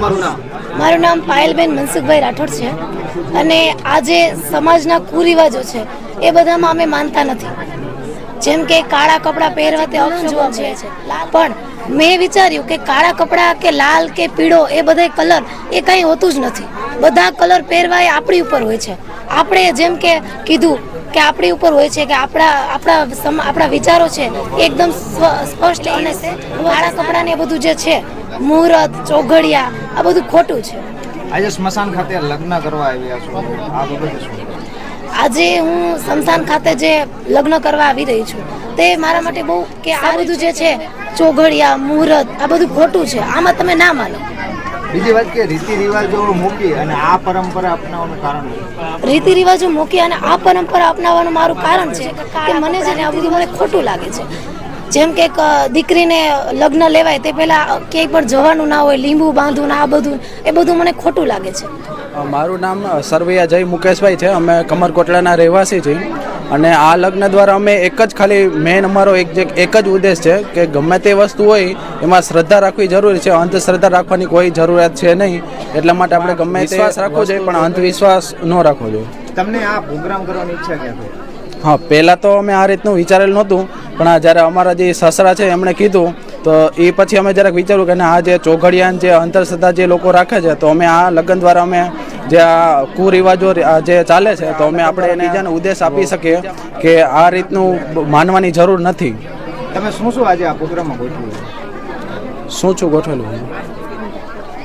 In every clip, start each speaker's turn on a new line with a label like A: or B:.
A: મારું નામ પાયલબેન મનસુખભાઈ રાઠોડ છે. અને આ જે સમાજના કુરિવાજો છે, એ બધામાં અમે માનતા નથી. જેમ કે કાળા કપડાં પહેરવા તે અપશુભ છે. પણ મેં વિચાર્યું કે કાળા કપડાં કે લાલ કે પીળો એ બધા કલર એ કંઈ હોતું જ નથી. બધા કલર પહેરવા એ આપણી ઉપર હોય છે. આપણે જેમ કે કીધું કે આપણી ઉપર હોય છે કે આપણા આપણા આપણા વિચારો છે એકદમ સ્પષ્ટ અને કાળા કપડાં ને બધું જે છે, મુહૂર્ત, ચોઘડિયા આ બધું ખોટું છે.
B: આજે સ્મશાન ખાતે લગ્ન કરવા આવ્યા છો. આ બાબતે શું?
A: આજે હું સ્મશાન ખાતે જે લગ્ન કરવા આવી રહી છું તે મારા માટે બહુ કે આ બધું જે છે. ચોઘડિયા મુહૂર્ત આ બધું ખોટું છે. આમાં તમે ના માનો.
B: બીજી વાત કે રીતિ રિવાજો મૂકી અને આ પરંપરા અપનાવવાનું કારણ
A: રીતિ રિવાજો મૂકી અને આ પરંપરા અપનાવવાનું મારું કારણ છે કે મને છે ને આ બધું મને ખોટું લાગે છે. જેમ કે એક, દીકરીને લગ્ન લેવાય તે પહેલા ક્યાંય પણ જવાનું ના હોય લીંબુ બાંધવું ને આ બધું એ બધું મને ખોટું લાગે છે.
C: મારું નામ સરવૈયા જય મુકેશભાઈ છે. અમે કમરકોટલાના રહેવાસી છીએ. અને આ લગ્ન દ્વારા અમે એક જ ખાલી મેન અમારો એક જે એક જ ઉદ્દેશ છે કે ગમે તે વસ્તુ હોય એમાં શ્રદ્ધા રાખવી જરૂરી છે. અંધશ્રદ્ધા રાખવાની કોઈ જરૂરિયાત છે નહીં. એટલા માટે આપણે ગમે તે વિશ્વાસ રાખવો જોઈએ પણ અંધવિશ્વાસ ન રાખવો જોઈએ.
B: તમને આ પ્રોગ્રામ કરવાની ઈચ્છા ક્યાં
C: હા પહેલાં તો અમે આ રીતનું વિચારેલું નહોતું. પણ આ જ્યારે અમારા જે સસરા છે એમણે કીધું તો એ પછી અમે જરાક વિચાર્યું કે આ જે ચોઘડિયાન જે અંતરશ્રદ્ધા જે લોકો રાખે છે તો અમે આ લગ્ન દ્વારા અમે જે આ કુરિવાજો જે ચાલે છે તો અમે આપણે એને બીજાને ઉદ્દેશ આપી શકીએ કે આ રીતનું માનવાની જરૂર નથી.
B: તમે શું શું આજે આ પ્રોગ્રામમાં ગોઠવ્યું
C: શું છું ગોઠવેલું?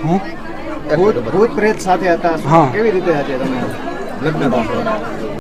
C: હું
B: ભૂત પ્રેત સાથે હતા.
C: હા.
B: કેવી રીતે આજે તમે લગ્ન